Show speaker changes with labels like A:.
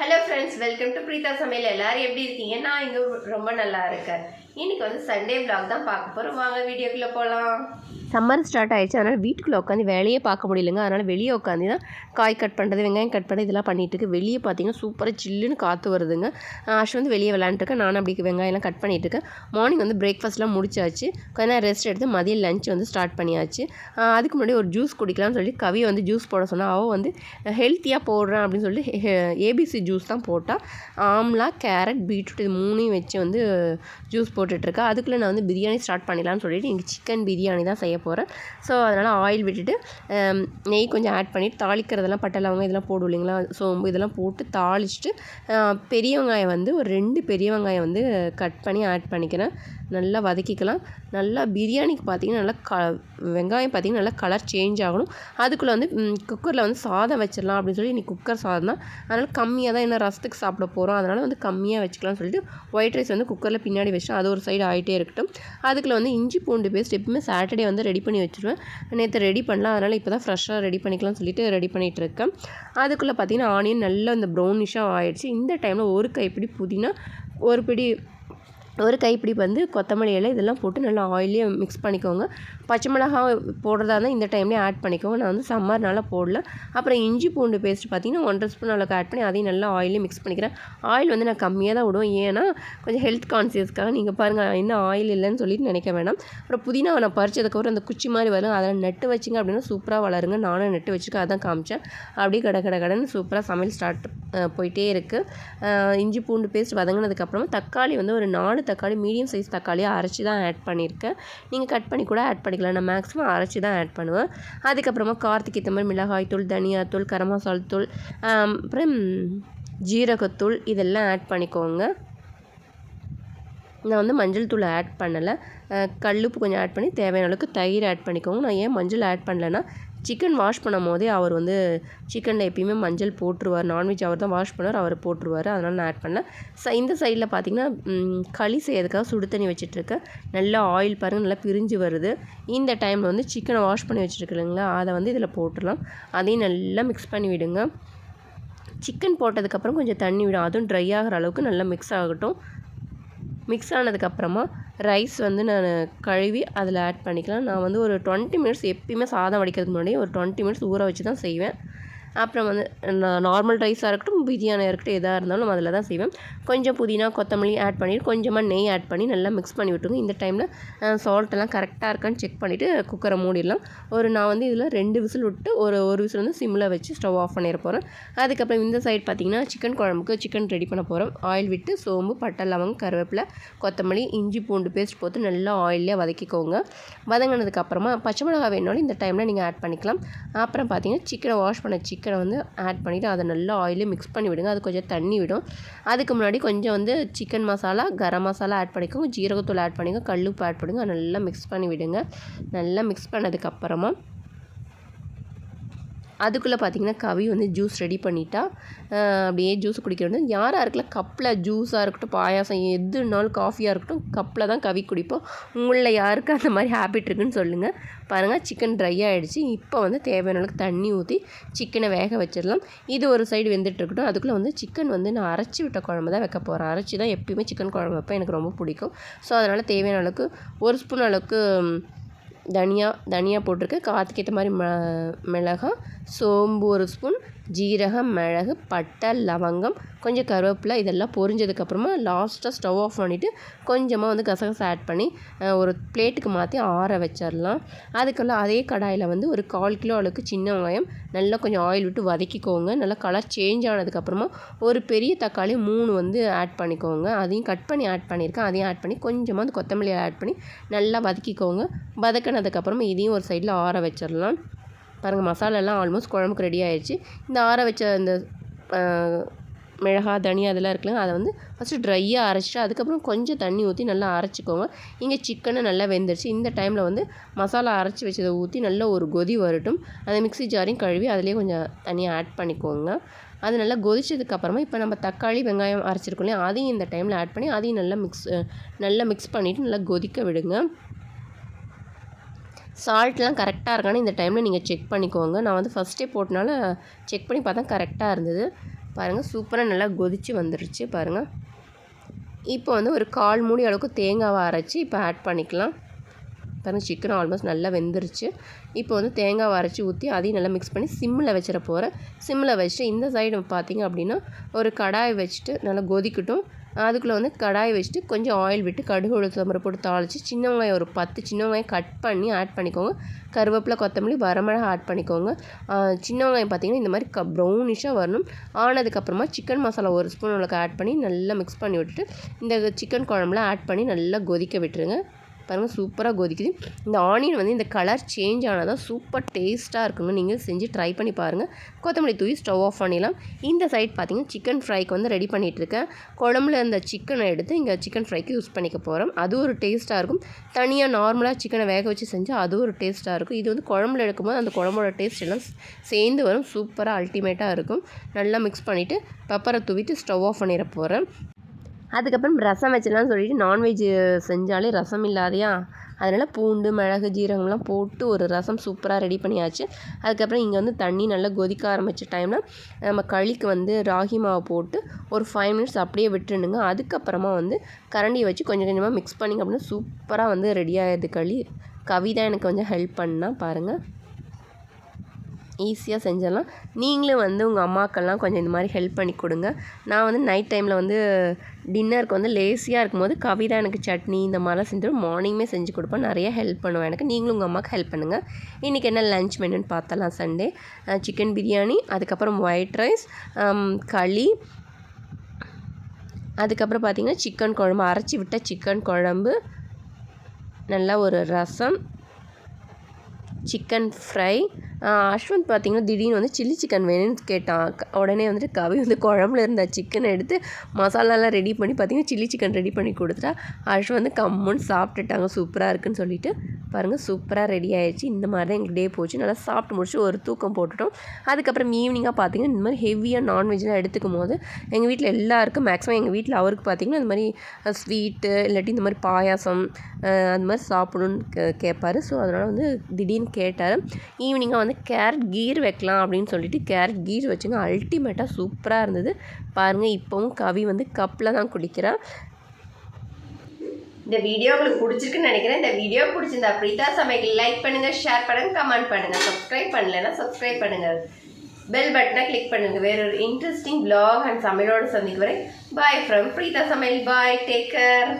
A: Hello friends welcome to Preetha சமையல் எல்லாரும் எப்படி இருக்கீங்க? நான் இங்கே ரொம்ப நல்லா இருக்கேன். இன்னைக்கு வந்து சண்டே பிளாக் தான் பார்க்க போகிறோம் வாங்க வீடியோக்குள்ளே போகலாம் சம்மர் ஸ்டார்ட் ஆகிடுச்சு அதனால் வீட்டுக்குள்ளே உட்காந்து வேலையே பார்க்க முடியலங்க. அதனால் வெளியே உட்காந்து தான் காய் கட் பண்ணுறது வெங்காயம் கட் பண்ணுறது இதெல்லாம் பண்ணிகிட்டு இருக்கு வெளியே பார்த்தீங்கன்னா சூப்பராக சில்லுன்னு காற்று வருதுங்க. ஆஷ் வந்து வெளியே விளாண்டுருக்கேன் நானும் அப்படி வெங்காயம்லாம் கட் பண்ணிகிட்டு இருக்கேன். மார்னிங் வந்து பிரேக்ஃபாஸ்ட்லாம் முடிச்சாச்சு. கொஞ்சம் நேரம் ரெஸ்ட் எடுத்து மதியம் லஞ்ச் வந்து ஸ்டார்ட் பண்ணியாச்சு. அதுக்கு முன்னாடி ஒரு ஜூஸ் குடிக்கலாம்னு சொல்லி கவி வந்து ஜூஸ் போட சொன்னால் அவள் வந்து ஹெல்த்தியாக போடுறேன் அப்படின்னு சொல்லி ஏபிசி ஜூஸ் தான் போட்டால் ஆம்லா கேரட் பீட்ரூட் இது மூணையும் வச்சு வந்து ஜூஸ் போட்டுட்ருக்கா அதுக்குள்ளே நான் வந்து பிரியாணி ஸ்டார்ட் பண்ணிடலாம்னு சொல்லிட்டு இங்கே சிக்கன் பிரியாணி தான் செய்ய போகிறேன். ஸோ அதனால் ஆயில் விட்டுட்டு நெய் கொஞ்சம் ஆட் பண்ணிவிட்டு தாளிக்கிறதெல்லாம் பட்டை லவங்கம் இதெல்லாம் போடும் இல்லைங்களா? சோம்பு இதெல்லாம் போட்டு தாளிச்சிட்டு பெரிய வெங்காயம் வந்து ஒரு ரெண்டு பெரிய வெங்காயம் வந்து கட் பண்ணி ஆட் பண்ணிக்கிறேன். நல்லா வதக்கிக்கலாம். நல்லா பிரியாணிக்கு பார்த்தீங்கன்னா நல்லா க வெங்காயம் பார்த்தீங்கன்னா நல்லா கலர் சேஞ்ச் ஆகணும். அதுக்குள்ளே வந்து குக்கரில் வந்து சாதம் வச்சிடலாம் அப்படின்னு சொல்லி இன்றைக்கி குக்கர் சாதம் தான். அதனால் கம்மியாக தான் என்ன ரசத்துக்கு சாப்பிட போகிறோம் அதனால் வந்து கம்மியாக வச்சுக்கலாம்னு சொல்லிட்டு ஒயிட் ரைஸ் வந்து குக்கரில் பின்னாடி வச்சு அது ஒரு சைடு ஆகிட்டே இருக்கட்டும். அதுக்குள்ளே வந்து இஞ்சி பூண்டு பேஸ்ட் எப்பவுமே சாட்டர்டே வந்து ரெடி பண்ணி வச்சுருவேன். நேற்று ரெடி பண்ணலாம். அதனால் இப்போ தான் ஃப்ரெஷ்ஷாக ரெடி பண்ணிக்கலாம்னு சொல்லிட்டு ரெடி பண்ணிகிட்டு இருக்கேன். அதுக்குள்ளே பார்த்தீங்கன்னா ஆனியன் நல்லா இந்த ப்ரௌனிஷாக ஆயிடுச்சு. இந்த டைமில் ஒரு கைப்பிடி புதினா ஒரு பிடி ஒரு கைப்பிடி வந்து கொத்தமல்லி இலை இதெல்லாம் போட்டு நல்லா ஆயிலே மிக்ஸ் பண்ணிக்கோங்க. பச்சை மிளகா போடுறதா இருந்தால் இந்த டைம்லேயே ஆட் பண்ணிக்கோங்க. நான் வந்து சம்மர்னால போடல. அப்புறம் இஞ்சி பூண்டு பேஸ்ட் பார்த்தீங்கன்னா ஒன்றரை ஸ்பூன் அளவுக்கு ஆட் பண்ணி அதையும் நல்லா ஆயிலே மிக்ஸ் பண்ணிக்கிறேன். ஆயில் வந்து நான் கம்மியாக தான் விடுவேன். ஏன்னா கொஞ்சம் ஹெல்த் கான்சியஸ்க்காக நீங்கள் பாருங்கள் என்ன ஆயில் இல்லைன்னு சொல்லிட்டு நினைக்க வேணாம். அப்புறம் புதினா நான் பறிச்சதுக்கப்புறம் அந்த குச்சி மாதிரி வரும். அதில் நட்டு வச்சிங்க அப்படின்னா சூப்பராக வளருங்க. நானும் நட்டு வச்சுக்க அதான் காமிச்சேன். அப்படியே கட கட கடைன்னு சூப்பராக சமையல் ஸ்டார்ட் போயிட்டே இருக்குது இஞ்சி பூண்டு பேஸ்ட் வதங்கினதுக்கப்புறமா தக்காளி வந்து ஒரு நாலு தக்காளி மீடியம் சைஸ் தக்காளியாக அரைச்சி தான் ஆட் பண்ணியிருக்கேன். நீங்கள் கட் பண்ணி கூட ஆட் பண்ணிக்கலாம். நான் மேக்ஸிமம் அரைச்சி தான் ஆட் பண்ணுவேன். அதுக்கப்புறமா காரத்துக்கு ஏற்ற மாதிரி மிளகாய் தூள் தனியாத்தூள் கரம் மசால் தூள் அப்புறம் ஜீரகத்தூள் இதெல்லாம் ஆட் பண்ணிக்கோங்க. நான் வந்து மஞ்சள் தூள் ஆட் பண்ணலை. கல்லுப்பு கொஞ்சம் ஆட் பண்ணி தேவையான அளவுக்கு தயிர் ஆட் பண்ணிக்கோங்க. நான் ஏன் மஞ்சள் ஆட் பண்ணலைன்னா சிக்கன் வாஷ் பண்ணும் போதே அவர் வந்து சிக்கனில் எப்பயுமே மஞ்சள் போட்டுருவார். நான்வெஜ் அவர் தான் வாஷ் பண்ணுவார் அவர் போட்டுருவார். அதனால் நான் ஆட் பண்ணேன் ச இந்த சைடில் பார்த்திங்கன்னா களி செய்யறதுக்காக சுடு தண்ணி வச்சிட்ருக்கேன். நல்லா ஆயில் பாருங்கள் நல்லா பிரிஞ்சு வருது. இந்த டைமில் வந்து சிக்கனை வாஷ் பண்ணி வச்சுருக்கு இல்லைங்களா அதை வந்து இதில் போட்டுடலாம். அதையும் நல்லா மிக்ஸ் பண்ணி விடுங்க. சிக்கன் போட்டதுக்கப்புறம் கொஞ்சம் தண்ணி விடும். அதுவும் ட்ரை ஆகிற அளவுக்கு நல்லா மிக்ஸ் ஆகட்டும். மிக்ஸ் ஆனதுக்கப்புறமா ரைஸ் வந்து நான் கழுவி அதில் ஆட் பண்ணிக்கலாம். நான் வந்து ஒரு டுவெண்ட்டி மினிட்ஸ் எப்பயுமே சாதம் வடிக்கிறதுக்கு முன்னாடி ஒரு டுவெண்ட்டி மினிட்ஸ் ஊற வச்சு தான் செய்வேன். அப்புறம் வந்து நார்மல் ரைஸாக இருக்கட்டும் பிரியாணியாக இருக்கட்டும் எதாக இருந்தாலும் அதில் தான் செய்வேன். கொஞ்சம் புதினா கொத்தமல்லி ஆட் பண்ணிட்டு கொஞ்சமாக நெய் ஆட் பண்ணி நல்லா மிக்ஸ் பண்ணி விட்டுருங்க. இந்த டைமில் சால்ட் எல்லாம் கரெக்டாக இருக்கான்னு செக் பண்ணிவிட்டு குக்கரை மூடிடலாம். ஒரு நான் வந்து இதில் ரெண்டு விசில் விட்டு ஒரு ஒரு விசில் வந்து சிம்மில் வச்சு ஸ்டவ் ஆஃப் பண்ணிட போகிறேன் அதுக்கப்புறம் இந்த சைடு பார்த்தீங்கன்னா சிக்கன் குழம்புக்கு சிக்கன் ரெடி பண்ண போகிறோம் ஆயில் விட்டு சோம்பு பட்டை லவங்கம் கருவேப்பிலை கொத்தமல்லி இஞ்சி பூண்டு பேஸ்ட் போட்டு நல்லா ஆயிலே வதக்கிக்கோங்க. வதங்கினதுக்கப்புறமா பச்சை மிளகா வேணாலும் இந்த டைமில் நீங்கள் ஆட் பண்ணிக்கலாம். அப்புறம் பார்த்திங்கன்னா சிக்கனை வாஷ் பண்ண சிக்கன் வந்து ஆட் பண்ணிவிட்டு அதை நல்லா ஆயிலே மிக்ஸ் பண்ணி விடுங்க. அது கொஞ்சம் தண்ணி விடும். அதுக்கு முன்னாடி கொஞ்சம் வந்து சிக்கன் மசாலா கரம் மசாலா ஆட் பண்ணிக்கோங்க. ஜீரகத்தூள் ஆட் பண்ணிக்கோங்க. கல்லுப்பு ஆட் பண்ணுங்க நல்லா மிக்ஸ் பண்ணி விடுங்க. நல்லா மிக்ஸ் பண்ணதுக்கப்புறமா அதுக்குள்ளே பார்த்தீங்கன்னா கவி வந்து ஜூஸ் ரெடி பண்ணிட்டா அப்படியே ஜூஸ் குடிக்க யாராக இருக்கல கப்பில் ஜூஸாக இருக்கட்டும் பாயாசம் எதுனாலும் காஃபியாக இருக்கட்டும் கப்பில் தான் கவி குடிப்போம். உங்களில் யாருக்கு அந்த மாதிரி ஹேபிட் இருக்குன்னு சொல்லுங்கள் பாருங்கள் சிக்கன் ட்ரை ஆகிடுச்சு இப்போ வந்து தேவையான அளவுக்கு தண்ணி ஊற்றி சிக்கனை வேக வச்சிடலாம். இது ஒரு சைடு வெந்துட்டு இருக்கட்டும். அதுக்குள்ளே வந்து சிக்கன் வந்து நான் அரைச்சி விட்ட குழம்பு தான் வைக்க போகிறேன் அரைச்சி தான் எப்பயுமே சிக்கன் குழம்பு வைப்பேன். எனக்கு ரொம்ப பிடிக்கும். ஸோ அதனால் தேவையான அளவுக்கு ஒரு ஸ்பூன் அளவுக்கு தனியா தனியா போட்டிருக்கேன் காற்றுக்கு ஏற்ற மாதிரி ம மிளகாய் சோம்பு ஒரு ஸ்பூன் ஜீரகம் மிளகு பட்டை லவங்கம் கொஞ்சம் கருவேப்பிலை இதெல்லாம் பொரிஞ்சதுக்கப்புறமா லாஸ்ட்டாக ஸ்டவ் ஆஃப் பண்ணிவிட்டு கொஞ்சமாக வந்து கசகசை ஆட் பண்ணி ஒரு பிளேட்டுக்கு மாற்றி ஆற வச்சிடலாம் அதுக்கெல்லாம் அதே கடாயில் வந்து ஒரு கால் கிலோ அளவுக்கு சின்ன வெங்காயம் நல்லா கொஞ்சம் ஆயில் விட்டு வதக்கிக்கோங்க. நல்லா கலர் சேஞ்ச் ஆனதுக்கப்புறமா ஒரு பெரிய தக்காளி மூணு வந்து ஆட் பண்ணிக்கோங்க. அதையும் கட் பண்ணி ஆட் பண்ணியிருக்கேன். அதையும் ஆட் பண்ணி கொஞ்சமாக வந்து கொத்தமல்லி ஆட் பண்ணி நல்லா வதக்கிக்கோங்க. வதக்கினதுக்கப்புறமா இதையும் ஒரு சைடில் ஆற வச்சிடலாம் பாருங்கள் மசாலாலாம் ஆல்மோஸ்ட் குழம்புக்கு ரெடி ஆயிடுச்சு இந்த ஆற வச்ச இந்த மிளகா மிளகாய் தனியா அதெல்லாம் இருக்குல்ல அதை வந்து ஃபஸ்ட்டு ட்ரையாக அரைச்சிட்டு அதுக்கப்புறம் கொஞ்சம் தண்ணி ஊற்றி நல்லா அரைச்சிக்கோங்க. இங்கே சிக்கனை நல்லா வெந்துருச்சு. இந்த டைமில் வந்து மசாலா அரைச்சி வச்சதை ஊற்றி நல்லா ஒரு கொதி வரட்டும். அந்த மிக்ஸி ஜாரையும் கழுவி அதிலே கொஞ்சம் தனியாக ஆட் பண்ணிக்கோங்க. அது நல்லா கொதிச்சதுக்கப்புறமா இப்போ நம்ம தக்காளி வெங்காயம் அரைச்சிருக்கோம் இல்லையா அதையும் இந்த டைமில் ஆட் பண்ணி அதையும் நல்லா மிக்ஸ் நல்லா மிக்ஸ் பண்ணிவிட்டு நல்லா கொதிக்க விடுங்க. சால்ட்லாம் கரெக்டாக இருக்கான்னு இந்த டைமில் நீங்கள் செக் பண்ணிக்கோங்க. நான் வந்து ஃபஸ்ட்டே போட்டனால செக் பண்ணி பார்த்தா கரெக்டாக இருந்தது. பாருங்கள் சூப்பராக நல்லா கொதிச்சு வந்துருச்சு பாருங்கள் இப்போ வந்து ஒரு கால் மூடி அளவுக்கு தேங்காவை அரைச்சி இப்போ ஆட் பண்ணிக்கலாம். பாருங்கள் சிக்கன் ஆல்மோஸ்ட் நல்லா வெந்துருச்சு. இப்போ வந்து தேங்காவை அரைச்சி ஊற்றி அதையும் நல்லா மிக்ஸ் பண்ணி சிம்மில் வச்சிட போகிறேன் சிம்மில் வச்சுட்டு இந்த சைடு பார்த்தீங்க அப்படின்னா ஒரு கடாய் வச்சுட்டு நல்லா கொதிக்கட்டும். அதுக்குள்ளே வந்து கடாய் வச்சுட்டு கொஞ்சம் ஆயில் விட்டு கடுகு உளுத்தம்பரம் போட்டு தாளித்து சின்ன வெங்காயம் ஒரு பத்து சின்ன வெங்காயம் கட் பண்ணி ஆட் பண்ணிக்கோங்க. கருவேப்பிலை கொத்தமல்லி வரமிளகா ஆட் பண்ணிக்கோங்க. சின்ன வெங்காயம் பார்த்தீங்கன்னா இந்த மாதிரி க ப்ரௌனிஷாக வரணும். ஆனதுக்கப்புறமா சிக்கன் மசாலா ஒரு ஸ்பூன் உங்களுக்கு ஆட் பண்ணி நல்லா மிக்ஸ் பண்ணி விட்டுட்டு இந்த சிக்கன் குழம்புலாம் ஆட் பண்ணி நல்லா கொதிக்க விட்டுருங்க. பாருங்கள் சூப்பராக கொதிக்குது. இந்த ஆனியன் வந்து இந்த கலர் சேஞ்ச் ஆனால் தான் சூப்பர் டேஸ்ட்டாக இருக்குங்க. நீங்கள் செஞ்சு ட்ரை பண்ணி பாருங்கள் கொத்தமல்லி தூவி ஸ்டவ் ஆஃப் பண்ணிடலாம். இந்த சைட் பார்த்தீங்கன்னா சிக்கன் ஃப்ரைக்கு வந்து ரெடி பண்ணிகிட்டு இருக்கேன் குழம்புல இந்த சிக்கனை எடுத்து இங்கே சிக்கன் ஃப்ரைக்கு யூஸ் பண்ணிக்க போகிறோம் அது ஒரு டேஸ்ட்டாக இருக்கும். தனியாக நார்மலாக சிக்கனை வேக வச்சு செஞ்சால் அது ஒரு டேஸ்ட்டாக இருக்கும். இது வந்து குழம்புல எடுக்கும்போது அந்த குழம்போட டேஸ்ட் எல்லாம் சேர்ந்து வரும். சூப்பராக அல்டிமேட்டாக இருக்கும். நல்லா மிக்ஸ் பண்ணிவிட்டு பெப்பரை தூவிட்டு ஸ்டவ் ஆஃப் பண்ணிட போகிறேன் அதுக்கப்புறம் ரசம் வச்சிடலாம்னு சொல்லிட்டு நான்வெஜ் செஞ்சாலே ரசம் இல்லாதையா? அதனால் பூண்டு மிளகு ஜீரகம்லாம் போட்டு ஒரு ரசம் சூப்பராக ரெடி பண்ணியாச்சு. அதுக்கப்புறம் இங்கே வந்து தண்ணி நல்லா கொதிக்க ஆரம்பித்த டைமில் நம்ம களிக்கு வந்து ராகி மாவு போட்டு ஒரு ஃபைவ் மினிட்ஸ் அப்படியே விட்டுருணுங்க. அதுக்கப்புறமா வந்து கரண்டியை வச்சு கொஞ்சம் கொஞ்சமாக மிக்ஸ் பண்ணிங்க அப்படின்னா சூப்பராக வந்து ரெடி ஆகிடுது களி. கவிதா எனக்கு கொஞ்சம் ஹெல்ப் பண்ணால் பாருங்கள் ஈஸியாக செஞ்சிடலாம். நீங்களும் வந்து உங்கள் அம்மாக்கெல்லாம் கொஞ்சம் இந்த மாதிரி ஹெல்ப் பண்ணி கொடுங்க. நான் வந்து நைட் டைமில் வந்து டின்னருக்கு வந்து லேசியாக இருக்கும்போது கவிதா எனக்கு சட்னி இந்த மாதிரிலாம் செஞ்சு மார்னிங்குமே செஞ்சு கொடுப்பேன். நிறைய ஹெல்ப் பண்ணுவேன் எனக்கு. நீங்களும் உங்கள் அம்மாவுக்கு ஹெல்ப் பண்ணுங்கள் இன்றைக்கி என்ன லஞ்ச் மெனுன்னு பார்த்தலாம் சண்டே சிக்கன் பிரியாணி அதுக்கப்புறம் ஒயிட் ரைஸ் களி. அதுக்கப்புறம் பார்த்திங்கன்னா சிக்கன் குழம்பு. அரைச்சி விட்ட சிக்கன் குழம்பு. நல்லா ஒரு ரசம். சிக்கன் ஃப்ரை அஸ்வந்த் பார்த்தீங்கன்னா திடீர்னு வந்து சில்லி சிக்கன் வேணும்னு கேட்டான். உடனே வந்துட்டு கவி வந்து குழம்புல இருந்த சிக்கனை எடுத்து மசாலாலாம் ரெடி பண்ணி பார்த்தீங்கன்னா சில்லி சிக்கன் ரெடி பண்ணி கொடுத்துட்டா. அஸ்வந்த் வந்து கம்முன்னு சாப்பிட்டுட்டாங்க. சூப்பராக இருக்குன்னு சொல்லிட்டு. பாருங்கள் சூப்பராக ரெடி ஆகிடுச்சு இந்த மாதிரி தான் எங்கள் டே போச்சு. நல்லா சாப்பிட்டு முடிச்சு ஒரு தூக்கம் போட்டுட்டோம். அதுக்கப்புறம் ஈவினிங்காக பார்த்தீங்கன்னா இந்த மாதிரி ஹெவியாக நான்வெஜ்லாம் எடுத்துக்கும் போது எங்கள் வீட்டில் எல்லாருக்கும் மேக்ஸிமம் எங்கள் வீட்டில் அவருக்கு பார்த்தீங்கன்னா இந்த மாதிரி ஸ்வீட்டு இல்லாட்டி இந்த மாதிரி பாயாசம் அந்த மாதிரி சாப்பிடணும்னு கே கேட்பாரு ஸோ அதனால் வந்து திடீர்னு கேட்டார். ஈவினிங்காக வந்து கேரட் கீர் வைக்கலாம் அப்படின்னு சொல்லிட்டு கேரட் கீர் வச்சுங்க. அல்டிமேட்டாக சூப்பராக இருந்தது. பாருங்கள் இப்போவும் கவி வந்து கப்பில் தான் குடிக்கிறான் இந்த வீடியோ உங்களுக்கு பிடிச்சிருக்குன்னு நினைக்கிறேன். இந்த வீடியோ பிடிச்சிருந்தா பிரீதா சமையல் லைக் பண்ணுங்க ஷேர் பண்ணுங்க கமெண்ட் பண்ணுங்க. சப்ஸ்கிரைப் பண்ணலைன்னா சப்ஸ்கிரைப் பண்ணுங்க. பெல் பட்டனை கிளிக் பண்ணுங்க. வேற ஒரு இன்ட்ரெஸ்டிங் பிளாக் அண்ட் சமையலோட சந்திக்கு வரை பாய் ஃப்ரம் பிரீதா சமையல் பாய் டேக் கேர்